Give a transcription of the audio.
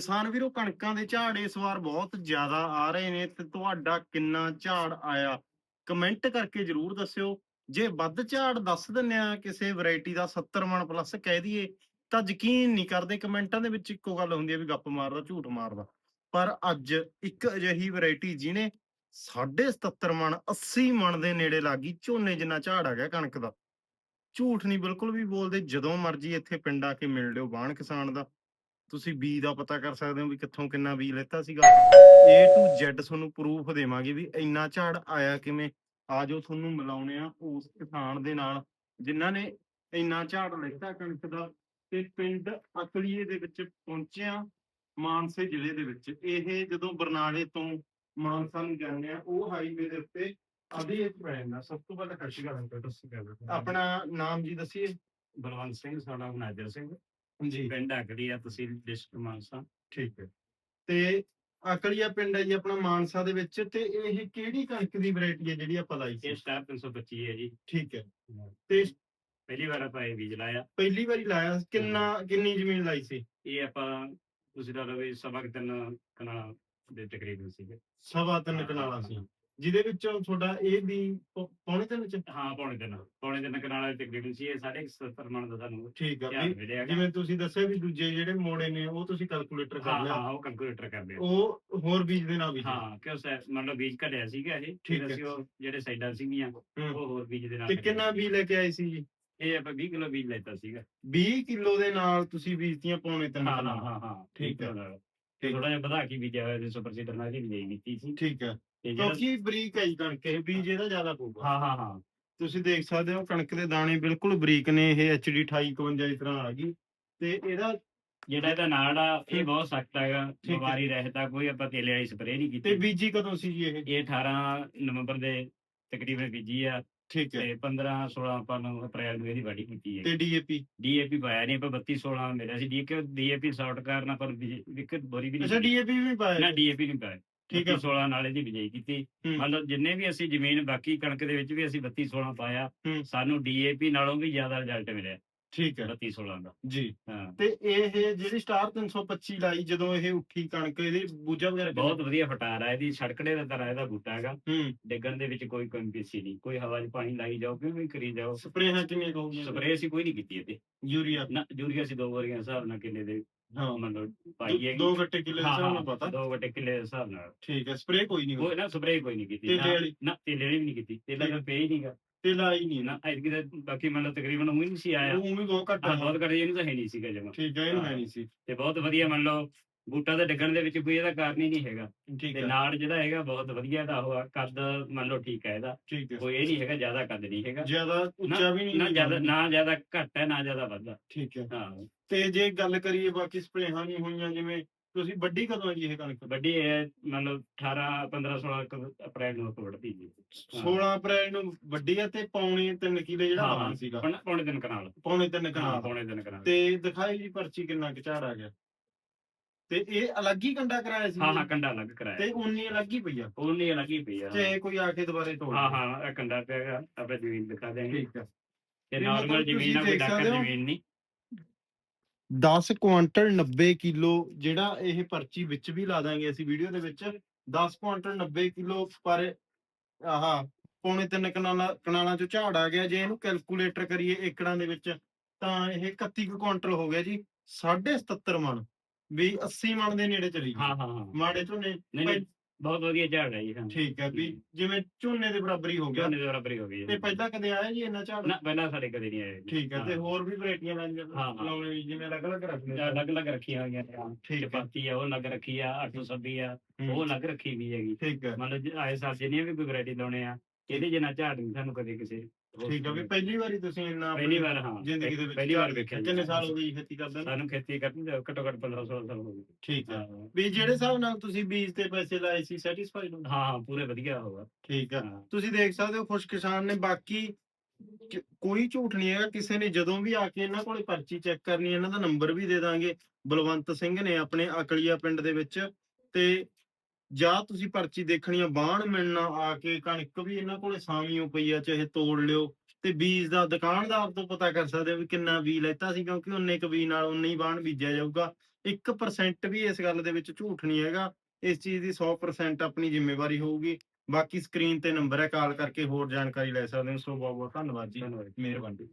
ਕਿਸਾਨ ਵੀਰੋ, ਕਣਕਾਂ ਦੇ ਝਾੜ ਇਸ ਵਾਰ ਬਹੁਤ ਜ਼ਿਆਦਾ ਆ ਰਹੇ ਨੇ ਤੇ ਤੁਹਾਡਾ ਕਿੰਨਾ ਝਾੜ ਆਇਆ? ਕਮੈਂਟ ਕਰਕੇ ਜਰੂਰ ਦੱਸਿਓ। ਜੇ ਵੱਧ ਝਾੜ ਦੱਸ ਦਿੰਨੇ ਆ ਕਿਸੇ ਵੈਰਾਈਟੀ ਦਾ 70 ਮਣ ਪਲੱਸ ਕਹਿ ਦਈਏ, ਤਾਂ ਯਕੀਨ ਨਹੀਂ ਕਰਦੇ ਕਮੈਂਟਾਂ ਦੇ ਵਿੱਚ ਇੱਕੋ ਗੱਲ ਹੁੰਦੀ ਹੈ ਵੀ ਗੱਪ ਮਾਰਦਾ, ਝੂਠ ਮਾਰਦਾ। ਪਰ ਅੱਜ ਇੱਕ ਅਜਿਹੀ ਵੈਰਾਈਟੀ ਜਿਹਨੇ 77 ਮਣ 80 ਮਣ ਦੇ ਨੇੜੇ ਲੱਗੀ, ਝੋਨੇ ਜਿੰਨਾ ਝਾੜ ਆ ਗਿਆ ਕਣਕ ਦਾ। ਝੂਠ ਨਹੀਂ, ਬਿਲਕੁਲ ਵੀ ਬੋਲਦੇ, ਜਦੋਂ ਮਰਜ਼ੀ ਇੱਥੇ ਪਿੰਡ ਆ ਕੇ ਮਿਲ ਲਿਓ ਬਾਣ ਕਿਸਾਨ ਦਾ। ਤੁਸੀਂ ਬੀ ਦਾ ਪਤਾ ਕਰ ਸਕਦੇ ਹੋ ਵੀ ਕਿੱਥੋਂ ਕਿੰਨਾ ਬੀ ਲੈਤਾ ਸੀਗਾ। A to Z ਤੁਹਾਨੂੰ ਪ੍ਰੂਫ ਦੇਵਾਂਗੇ ਵੀ ਇੰਨਾ ਝਾੜ ਆਇਆ ਕਿਵੇਂ। ਆ ਜੋ ਤੁਹਾਨੂੰ ਮਿਲਾਉਣੇ ਆ ਉਸ ਕਿਸਾਨ ਦੇ ਨਾਲ ਜਿਨ੍ਹਾਂ ਨੇ ਇੰਨਾ ਝਾੜ ਲੈਤਾ ਕਣਕ ਦਾ। ਤੇ ਪਿੰਡ ਅਕਲੀਏ ਦੇ ਵਿੱਚ ਪਹੁੰਚਿਆ ਮਾਨਸੇ ਜ਼ਿਲ੍ਹੇ ਦੇ ਵਿੱਚ। ਇਹ ਜਦੋਂ ਬਰਨਾਲੇ ਤੋਂ ਮਾਨਸਾ ਨੂੰ ਜਾਂਦੇ ਆ ਉਹ ਹਾਈਵੇ ਦੇ ਉੱਤੇ ਅਭੀ ਇੱਕ ਪੈਂਦਾ ਸਭ ਤੋਂ ਪਹਿਲਾਂ ਖਰਚੀ ਕਰਾਂ ਤੁਸੀਂ ਆਪਣਾ ਨਾਮ ਜੀ ਦੱਸੀਏ। ਬਲਵੰਤ ਸਿੰਘ ਸਾਡਾ ਨਾਜਰ ਸਿੰਘ। ਜੀ। ਪਿੰਡ ਅਗੜੀ ਆ ਤਹਿਸੀਲ ਡਿਸਟ੍ਰਿਕਟ ਮਾਨਸਾ। ਠੀਕ ਹੈ। ਤੇ ਅਕਲੀਆ ਪਿੰਡ ਹੈ ਜੀ ਆਪਣਾ ਮਾਨਸਾ ਦੇ ਵਿੱਚ ਤੇ ਇਹ ਕਿਹੜੀ ਕਣਕ ਦੀ ਵੈਰਾਈਟੀ ਹੈ ਜਿਹੜੀ ਆਪਾਂ ਲਾਈ ਇਹ ਸੀ ਸਟਾਰ 325 ਹੈ ਜੀ। ਠੀਕ ਹੈ। ਤੇ ਪਹਿਲੀ ਵਾਰ ਆਪਾਂ ਇਹ ਬੀਜ ਲਾਇਆ। ਪਹਿਲੀ ਵਾਰੀ ਲਾਇਆ ਕਿੰਨਾ ਕਿੰਨੀ ਜ਼ਮੀਨ ਲਾਈ ਸੀ? ਇਹ ਆਪਾਂ ਤੁਸੀਂ ਲਾ ਲਓ ਵੀ ਸਵਾ ਕੁ ਤਿੰਨ ਕਨਾਲ ਦੇ ਤਕਰੀਬਨ ਸੀਗੇ। ਸਵਾ ਤਿੰਨ ਕਨਾਲਾਂ ਸੀ। ਜਿਹਦੇ ਵਿੱਚੋਂ ਤੁਹਾਡਾ ਇਹ ਵੀ ਪੌ- ਪੌਣੇ ਤਿੰਨ ਚ? ਹਾਂ ਪੌਣੇ ਤਿੰਨ। ਪੌਣੇ ਤਿੰਨ ਕਨਾਲ ਦੇ ਤਕਰੀਬਨ ਸੀ ਇਹ ਸਾਢੇ 70 ਮਣ ਦਾ ਸਾਨੂੰ ਠੀਕ ਆ ਧਿਆਨ ਮਿਲਿਆ। ਜਿਵੇਂ ਤੁਸੀਂ ਦੱਸਿਆ ਵੀ ਦੂਜੇ ਜਿਹੜੇ ਮੋੜੇ ਨੇ ਉਹ ਤੁਸੀਂ ਕੈਲਕੂਲੇਟਰ ਕਰ ਹਾਂ ਲਿਆ। ਹਾਂ ਉਹ ਕੈਲਕੂਲੇਟਰ ਕਰਦੇ ਆ ਉਹ ਹੋਰ ਬੀਜ ਦੇ ਨਾਲ ਵੀ ਹਾਂ ਕਿਉਂ ਸੈ ਮੰਨ ਲਓ ਬੀਜ ਘਟਿਆ ਸੀਗਾ ਇਹ ਠੀਕ ਹੈ। ਅਸੀਂ ਉਹ ਜਿਹੜੇ ਸਾਈਡਾਂ ਸੀਗੀਆਂ ਉਹ ਹੋਰ ਬੀਜ ਦੇ ਨਾਲ ਤੇ ਕਿੰਨਾ ਸੀ। ਬੀ ਲੈ ਕੇ ਆਏ ਸੀ ਜੀ? ਇਹ ਆਪਾਂ 20 ਕਿਲੋ ਬੀਜ ਲੈਤਾ ਸੀਗਾ। 20 ਕਿਲੋ ਦੇ ਨਾਲ ਤੁਸੀਂ ਬੀਜਤੀਆਂ ਪੌਣੇ ਤਿੰਨ ਹਾਂ ਹਾਂ ਕਨਾਲਾਂ। ਹਾਂ ਹਾਂ ਠੀਕ ਹੈ। ਤੇ ਥੋੜਾ ਜਿਹਾ ਵਧਾ ਕੇ ਬੀਜਿਆ ਹੋਇਆ ਸੀ ਸੁਪਰ ਸੀਡਰ ਨਾਲ ਹੀ ਬੀਜ ਕੀਤੀ ਸੀ। ਠੀਕ ਹੈ। ਤੇ ਜਿਹੜਾ ਕਿਉਂਕਿ ਬਰੀਕ ਹੈ ਜੀ ਕਣਕ ਇਹ ਬੀਜ ਇਹਦਾ ਜ਼ਿਆਦਾ ਪਊਗਾ। ਹਾਂ ਹਾਂ ਹਾਂ। ਤੁਸੀਂ ਦੇਖ ਸਕਦੇ ਹੋ ਕਣਕ ਦੇ ਦਾਣੇ ਬਿਲਕੁਲ ਬਰੀਕ ਨੇ ਇਹ HD 2851 ਦੀ ਤਰ੍ਹਾਂ ਆ ਗਈ। ਤੇ ਇਹਦਾ ਜਿਹੜਾ ਇਹਦਾ ਨਾੜ ਆ ਇਹ। ਬਹੁਤ ਸਖਤ ਹੈਗਾ। ਬਿਮਾਰੀ ਰਹਿਤ ਕੋਈ ਆਪਾਂ ਤੇਲੇ ਵਾਲੀ ਸਪਰੇਅ ਨਹੀਂ ਤੇ ਕੀਤੀ। ਬੀਜੀ ਕਦੋਂ ਸੀ ਜੀ ਇਹ? ਇਹ 18 ਨਵੰਬਰ ਦੇ ਤਕਰੀਬਨ ਬੀਜੀ ਆ। ਠੀਕ ਹੈ। ਤੇ 15 16 ਆਪਾਂ ਨੂੰ ਅਪ੍ਰੈਲ ਨੂੰ ਇਹਦੀ ਵਾਢੀ ਕੀਤੀ ਹੈ। ਤੇ DAP ਡੀਏਪੀ ਪਾਇਆ ਨਹੀਂ ਆਪਾਂ 32 16 ਮਿਲਿਆ ਸੀ। ਡੀਕੇ ਡੀਏਪੀ ਸ਼ਾਰਟ ਕਰਨ ਆਪਾਂ ਇੱਕ ਬੋਰੀ ਵੀ ਅੱਛਾ ਨਹੀਂ DAP ਵੀ ਪਾਇਆ ਨਾ ਡੀਏਪੀ ਨਹੀਂ ਪਾਇਆ। ਠੀਕ ਹੈ। 16 ਨਾਲ ਇਹਦੀ ਬਿਜਾਈ ਕੀਤੀ। ਲਓ ਜਿੰਨੇ ਵੀ ਅਸੀਂ ਜ਼ਮੀਨ ਬਾਕੀ ਕਣਕ ਦੇ ਵਿੱਚ ਵੀ ਅਸੀਂ 32 16 ਪਾਇਆ। ਸਾਨੂੰ ਡੀਏਪੀ ਨਾਲੋਂ ਵੀ ਜ਼ਿਆਦਾ ਰਿਜ਼ਲਟ ਮਿਲਿਆ। ਠੀਕ ਹੈ। 32 16 ਦਾ। ਜੀ। ਹਾਂ। ਤੇ ਇਹ ਜਿਹੜੀ ਸਟਾਰ 325 ਲਾਈ ਜਦੋਂ ਇਹ ਉੱਠੀ ਕਣਕ ਇਹਦੇ ਬੂਝਾ ਵਗੈਰਾ ਕਿੰਨਾ? ਬਹੁਤ ਵਧੀਆ ਫਟਾਰ ਆ ਇਹਦੀ ਛੜਕੜੇ ਦਾ ਤਰ੍ਹਾਂ ਇਹਦਾ ਬੂਟਾ ਹੈਗਾ। ਹੂੰ। ਡਿੱਗਣ ਦੇ ਵਿੱਚ ਕੋਈ ਕੰਪੀਸੀ ਨਹੀਂ ਕੋਈ ਹਵਾ 'ਚ ਪਾਣੀ ਲਾਈ ਜਾਓ ਕਿਉਂ ਵੀ ਕਰੀ ਜਾਓ? ਸਪਰੇਹਾਂ ਕਿੰਨੀਆਂ ਕਹੋਗੇ ਸਪਰੇਅ ਅਸੀਂ ਕੋਈ ਨਹੀਂ ਕੀਤੀ ਇਹਤੇ ਯੂਰੀਆ? ਨਾ ਯੂਰੀਆ ਅਸੀਂ ਦੋ ਵਾਰੀਆਂ ਹਿਸਾਬ ਨਾਲ ਕਿੱਲੇ ਦੇ ਹਾਂ। ਮੰਨ ਲਓ ਦੋ- ਪਾਈ ਹੈਗੀ। ਦੋ ਗੱਟੇ ਕਿਲੇ ਹਾਂ, ਸਾਨੂੰ ਹਾਂ, ਪਤਾ? ਦੋ ਵੱਟੇ ਕਿੱਲੇ ਦੇ ਹਿਸਾਬ ਨਾਲ। ਠੀਕ ਹੈ ਸਪਰੇ ਕੋਈ ਨਹੀਂ ਕੋਈ ਨਾ ਸਪਰੇਅ ਕੋਈ ਨਹੀਂ ਕੀਤੀ। ਨਾ- ਤੇਲੇ ਵਾਲੀ ਵੀ ਨਹੀਂ ਕੀਤੀ। ਤੇਲਾ ਤਾਂ ਪੇ ਹੀ। ਨਹੀਂਗਾ ਤੇ ਲਾਈ ਨਹੀਂ ਨਾ ਐਤਕੀ ਤਾਂ ਬਾਕੀ ਮੰਨ ਤਕਰੀਬਨ ਉਹ ਹੀ ਨਹੀਂ ਸੀ ਆਇਆ। ਉਹ ਵੀ ਬਹੁਤ ਘੱਟ ਹਾਂ, ਆ। ਬਹੁਤ ਘੱਟ ਇਹਨੂੰ ਤਾਂ ਹੈ ਨਹੀਂ ਸੀਗਾ ਜਮਾ। ਠੀਕ ਹੈ ਇਹਨੂੰ ਹੈ ਹਾਂ। ਨਹੀਂ ਸੀ। ਤੇ ਬਹੁਤ ਵਧੀਆ ਮੰਨ ਲਓ ਬੂਟਾ ਦਾ ਡਿੱਗਣ ਦੇ ਵਿੱਚ ਕੋਈ ਇਹਦਾ ਕਾਰਨ ਹੀ ਨਹੀਂ ਹੈਗਾ। ਠੀਕ ਤੇ ਹੈ ਨਾੜ ਜਿਹੜਾ ਹੈਗਾ ਬਹੁਤ ਵਧੀਆ ਦਾ ਉਹ ਆ, ਕੱਦ ਮੰਨ ਲਓ ਠੀਕ ਹੈ ਇਹਦਾ। ਠੀਕ ਹੈ ਕੋਈ ਇਹ ਨਹੀਂ ਹੈਗਾ ਜ਼ਿਆਦਾ ਕੱਦ ਨਹੀਂ ਹੈਗਾ। ਜ਼ਿਆਦਾ ਉੱਚਾ ਵੀ ਨਹੀਂ ਨਾ ਜ਼ਿਆਦਾ ਨਾ ਜ਼ਿਆਦਾ ਘੱਟ ਹੈ ਨਾ ਜ਼ਿਆਦਾ ਵੱਧ। ਠੀਕ ਹੈ ਹਾਂ। ਤੇ ਜੇ ਗੱਲ ਕਰੀਏ ਬਾਕੀ ਸਪਰੇਹਾਂ ਨਹੀਂ ਹੋਈਆਂ ਜਿਵੇਂ ਤੁਸੀਂ ਵੱਡੀ ਕਦੋਂ ਹੈ ਜੀ ਇਹ ਕਣਕ? ਵੱਡੀ ਹੈ ਮੰਨ ਲਓ 18 15 16 ਕੁ ਅਪ੍ਰੈਲ ਨੂੰ ਵੱਢਦੀ ਜੀ। 16 ਅਪ੍ਰੈਲ ਨੂੰ ਵੱਡੀ ਆ ਤੇ ਪੌਣੇ 3 ਕਿਲੇ ਜਿਹੜਾ ਹਾਂ, ਸੀਗਾ। ਪੌਣੇ- ਪੌਣੇ ਦਿਨ ਕਨਾਲ। ਪੌਣੇ 3 ਹਾਂ ਕਨਾਲ ਪੌਣੇ ਦਿਨ ਕਨਾਲ। ਤੇ ਦਿਖਾਈ ਜੀ ਪਰਚੀ ਕਿੰਨਾ ਕੁ ਝਾੜ ਆ ਗਿਆ। ਤੇ ਇਹ ਅਲੱਗ ਹੀ ਕੰਡਾ ਕਰਾਇਆ ਸੀ ਹਾਂ ਹਾਂ ਕੰਡਾ ਅਲੱਗ ਕਰਾਇਆ। ਤੇ ਉਨੀ ਅਲੱਗ ਹੀ ਪਈ ਆ। ਉਹ ਨਹੀਂ ਅਲੱਗ ਹੀ ਪਈ ਆ। ਤੇ ਕੋਈ ਆ ਕੇ ਦੁਬਾਰੇ ਤੋੜ ਹਾਂ। ਹਾਂ ਇਹ ਕੰਡਾ ਪਿਆ ਹੈਗਾ ਆਪਾਂ ਜ਼ਮੀਨ ਦਿਖਾ ਦਿਆਂਗੇ। ਠੀਕ ਹੈ ਤੇ ਨਾਰਮਲ ਮਤਲਬ ਜ਼ਮੀਨ ਆ ਤੁਸੀਂ ਕੋਈ ਦੇਖ ਸਕਦੇ ਹੋ। ਜ਼ਮੀਨ ਨਹੀਂ। 10 ਕੁਆਂਟਲ 90 ਕਿਲੋ ਜਿਹੜਾ ਇਹ ਪਰਚੀ ਵਿੱਚ ਵੀ ਲਾ ਦਾਂਗੇ ਅਸੀਂ ਵੀਡੀਓ ਦੇ ਵਿੱਚ 10 ਕੁਆਂਟਲ 90 ਕਿਲੋ ਪਰ ਆਹਾ ਪੌਣੇ ਤਿੰਨ ਕਨਾਲਾਂ ਕਨਾਲਾਂ ਚੋਂ ਝਾੜ ਆ ਗਿਆ। ਜੇ ਇਹਨੂੰ ਕੈਲਕੂਲੇਟਰ ਕਰੀਏ ਏਕੜਾਂ ਦੇ ਵਿੱਚ ਤਾਂ ਇਹ 31 ਕੁ ਕੁਆਂਟਲ ਹੋ ਗਿਆ ਜੀ 77 ਮਣ ਵੀ 80 ਮਣ ਦੇ ਨੇੜੇ ਚਲੀ ਗਈ। ਹਾਂ ਹਾਂ ਹਾਂ। ਮਾੜੇ ਝੋਨੇ ਨਹੀਂ ਨਹੀਂ। ਬਹੁਤ ਵਧੀਆ ਝਾੜ ਹੈ ਜੀ ਹਾਂ ਠੀਕ ਹੈ ਵੀ ਜਿਵੇਂ ਝੋਨੇ ਦੇ ਬਰਾਬਰ ਹੀ ਗਿਆ। ਝੋਨੇ ਦੇ ਬਰਾਬਰ ਹੀ ਹੋ ਗਈ ਤੇ ਪਹਿਲਾਂ ਕਦੇ ਆਇਆ ਜੀ ਇੰਨਾ ਝਾੜ? ਨਾ ਪਹਿਲਾਂ ਸਾਡੇ ਕਦੇ ਨਹੀਂ ਆਏ ਠੀਕ ਹੈ ਤੇ ਹਾਂ। ਹੋਰ ਵੀ ਵੈਰਾਈਟੀਆਂ ਹਾਂ, ਹਾਂ। ਲਾਉਣੇ ਵੀ ਜਿਵੇਂ ਅਲੱਗ ਅਲੱਗ ਰੱਖਦੇ ਜਾਂ ਅਲੱਗ ਅਲੱਗ ਰੱਖੀਆਂ ਹੋਈਆਂ ਨੇ ਹਾਂ। ਠੀਕ ਹੈ। ਚਪਾਤੀ ਆ ਉਹ ਅਲੱਗ ਰੱਖੀ ਆ 826 ਆ ਹੂੰ, ਉਹ ਅਲੱਗ ਰੱਖੀ ਵੀ ਹੈਗੀ। ਠੀਕ ਹੈ। ਮੰਨ ਲਓ ਜੇ ਆਏ ਸਾਲ ਜਿੰਨੀਆਂ ਵੀ ਕੋਈ ਵੈਰਾਈਟੀ ਲਾਉਣੇ ਆ ਇਹਦੇ ਜਿੰਨਾ ਝਾੜ ਨਹੀਂ ਸਾਨੂੰ ਕਦੇ ਕਿਸੇ ਹੋਰ ਠੀਕ ਹੈ ਵੀ ਪਹਿਲੀ ਵਾਰੀ ਤੁਸੀਂ ਇੰਨਾ ਪਹਿਲੀ ਵਾਰ ਹਾਂ ਜ਼ਿੰਦਗੀ ਦੇ ਵਿੱਚ ਪਹਿਲੀ ਵਾਰ ਵੇਖਿਆ। ਕਿੰਨੇ ਸਾਲ ਹੋ ਗਏ ਜੀ ਖੇਤੀ ਕਰਦੇ ਨੂੰ? ਸਾਨੂੰ ਖੇਤੀ ਕਰਨ ਦੇ ਘੱਟੋ ਘੱਟ 15 16 ਸਾਲ ਹੋ ਗਏ। ਠੀਕ ਹੈ ਹਾਂ। ਵੀ ਜਿਹੜੇ ਹਿਸਾਬ ਨਾਲ ਤੁਸੀਂ ਬੀਜ ਤੇ ਪੈਸੇ ਲਾਏ ਸੀ ਸੈਟੀਸਫਾਈਡ ਹੋ? ਹਾਂ ਹਾਂ, ਪੂਰੇ ਵਧੀਆ ਹੋਗਾ ਠੀਕ ਹੈ ਹਾਂ। ਤੁਸੀਂ ਦੇਖ ਸਕਦੇ ਹੋ ਖੁਸ਼ ਕਿਸਾਨ ਨੇ ਬਾਕੀ ਕਿ- ਕੋਈ ਝੂਠ ਨਹੀਂ ਹੈਗਾ ਕਿਸੇ ਨੇ ਜਦੋਂ ਵੀ ਆ ਕੇ ਇਹਨਾਂ ਕੋਲੇ ਪਰਚੀ ਚੈੱਕ ਕਰਨੀ ਹੈ, ਇਹਨਾਂ ਦਾ ਨੰਬਰ ਵੀ ਦੇ ਦਾਂਗੇ। ਬਲਵੰਤ ਸਿੰਘ ਨੇ ਆਪਣੇ ਅਕਲੀਆ ਪਿੰਡ ਦੇ ਵਿੱਚ ਤੇ ਜਾਂ ਤੁਸੀਂ ਪਰਚੀ ਦੇਖਣੀ ਆ ਬਾਣ ਮਿਲਣਾ ਆ ਕੇ ਕਣਕ ਵੀ ਇਹਨਾਂ ਕੋਲੇ ਸਾਵੀਂ ਪਈ ਆ ਚਾਹੇ ਤੋੜ ਲਿਓ। ਤੇ ਬੀਜ ਦਾ ਦੁਕਾਨਦਾਰ ਤੋਂ ਪਤਾ ਕਰ ਸਕਦੇ ਹੋ ਵੀ ਕਿੰਨਾ ਬੀਜ ਲੈਤਾ ਸੀ ਕਿਉਂਕਿ ਉਹਨੇ ਕੁ ਬੀਜ ਨਾਲ ਉਨੇ ਹੀ ਬਾਣ ਬੀਜਿਆ ਜਾਊਗਾ। 1% ਵੀ ਇਸ ਗੱਲ ਦੇ ਵਿੱਚ ਝੂਠ ਨਹੀਂ ਹੈਗਾ। ਇਸ ਚੀਜ਼ ਦੀ 100% ਆਪਣੀ ਜ਼ਿੰਮੇਵਾਰੀ ਹੋਊਗੀ। ਬਾਕੀ ਸਕਰੀਨ ਤੇ ਨੰਬਰ ਹੈ ਕਾਲ ਕਰਕੇ ਹੋਰ ਜਾਣਕਾਰੀ ਲੈ ਸਕਦੇ ਹੋ। ਸੋ ਬਹੁਤ ਬਹੁਤ ਧੰਨਵਾਦ ਜੀ। ਮਿਹਰਬਾਨੀ।